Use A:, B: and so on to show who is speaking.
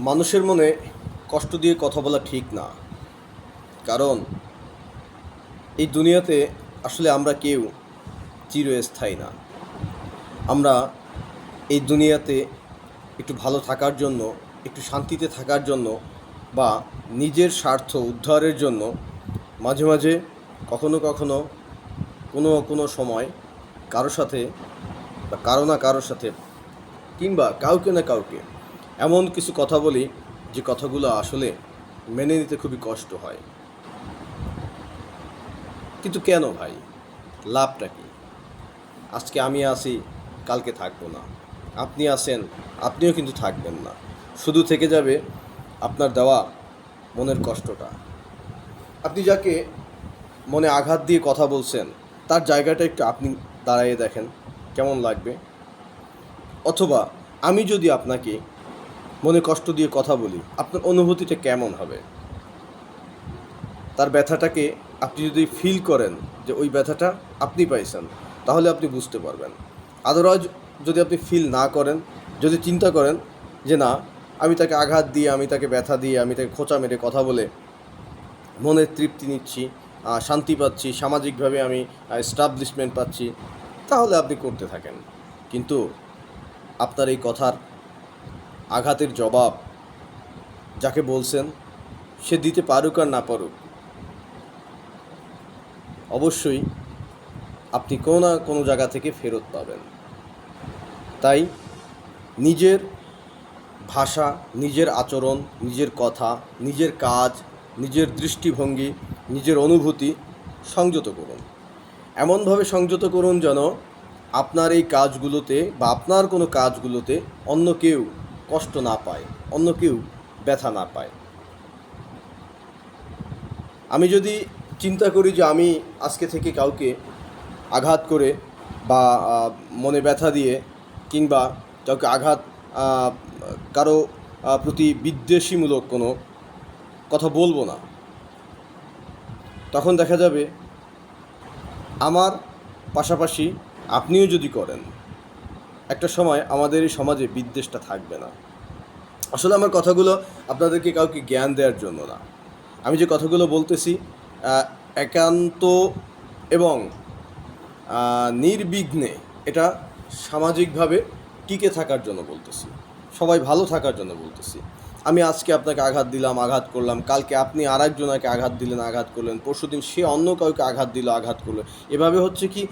A: মানুষের মনে কষ্ট দিয়ে কথা বলা ঠিক না। কারণ, এই দুনিয়াতে আসলে আমরা কেউ চিরস্থায়ী না। আমরা এই দুনিয়াতে একটু ভালো থাকার জন্য, একটু শান্তিতে থাকার জন্য বা নিজের স্বার্থ উদ্ধারের জন্য মাঝে মাঝে কখনো কখনো কোনো কোনো সময় কারও সাথে বা কারও না কারোর সাথে কিংবা কাউকে না কাউকে এমন কিছু কথা বলি যে কথাগুলো আসলে মেনে নিতে খুবই কষ্ট হয়। কিন্তু কেন ভাই? লাভটা কি? আজকে আমি আসি কালকে থাকব না। আপনি আসেন আপনিও কিন্তু থাকবেন না। শুধু থেকে যাবে আপনার দেওয়া মনের কষ্টটা। আপনি যাকে মনে আঘাত দিয়ে কথা বলছেন, তার জায়গাটা একটু আপনি দাঁড়াইয়ে দেখেন, কেমন লাগবে? অথবা আমি যদি আপনাকে মনে কষ্ট দিয়ে কথা বলি, আপনার অনুভূতিটা কেমন হবে? তার ব্যথাটাকে আপনি যদি ফিল করেন যে ওই ব্যথাটা আপনি পাইছেন, তাহলে আপনি বুঝতে পারবেন। আদারওয়াইজ যদি আপনি ফিল না করেন, যদি চিন্তা করেন যে না, আমি তাকে আঘাত দিয়ে, আমি তাকে ব্যথা দিয়ে, আমি তাকে খোঁচা মেরে কথা বলে মনের তৃপ্তি নিচ্ছি শান্তি পাচ্ছি, সামাজিকভাবে আমি এস্টাবলিশমেন্ট পাচ্ছি, তাহলে আপনি করতে থাকেন। কিন্তু আপনার এই কথার আঘাতের জবাব যাকে বলছেন, সে দিতে পারুক আর না পারুক। অবশ্যই আপনি কোনো না কোনো জায়গা থেকে ফেরত পাবেন। তাই নিজের ভাষা, নিজের আচরণ, নিজের কথা, নিজের কাজ, নিজের দৃষ্টিভঙ্গি, নিজের অনুভূতি সংযত করুন। এমনভাবে সংযত করুন যেন আপনার এই কাজগুলোতে বা আপনার কোনো কাজগুলোতে অন্য কেউ কষ্ট না পায়, অন্য কেউ ব্যথা না পায়। আমি যদি চিন্তা করি যে আমি আজকে থেকে কাউকে আঘাত করে বা মনে ব্যথা দিয়ে কিংবা কাউকে আঘাত কারও প্রতি বিদ্বেষীমূলক কোনো কথা বলব না, তখন দেখা যাবে আমার পাশাপাশি আপনিও যদি করেন। একটা সময় আমাদের এই সমাজে বিদ্বেষটা থাকবে না। আসলে আমার কথাগুলো আপনাদেরকে কাউকে জ্ঞান দেওয়ার জন্য না। আমি যে কথাগুলো বলতেছি একান্ত এবং নির্বিঘ্নে এটা সামাজিকভাবে টিকে থাকার জন্য বলতেছি। সবাই ভালো থাকার জন্য বলতেছি। আমি আজকে আপনাকে আঘাত দিলাম, আঘাত করলাম, কালকে আপনি আর একজনকে আঘাত দিলেন, আঘাত করলেন, পরশুদিন সে অন্য কাউকে আঘাত দিল, আঘাত করল। এভাবে হচ্ছে কি